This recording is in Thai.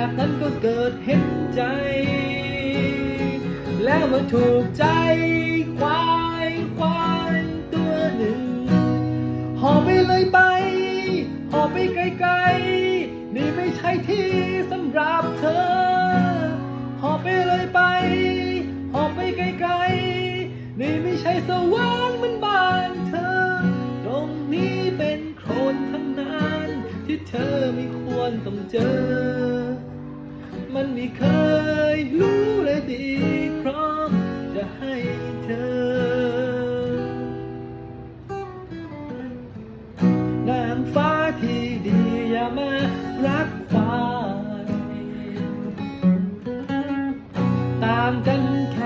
จากนั้นก็เกิดเห็นใจ แล้วมาถูกใจควายควายตัวหนึ่ง หอบไปเลยไป หอบไปไกลๆ นี่ไม่ใช่ที่สำหรับเธอ หอบไปเลยไป หอบไปไกลๆ นี่ไม่ใช่สวรรค์มันบ้านเธอ ตรงนี้เป็นโคลนทั้งนั้นที่เธอไม่ควรต้องเจอ ไม่เคยรู้เลยดีพร้อมจะให้เธอ นางฟ้าที่ดีอย่ามารักฝ่ายตามกันแค่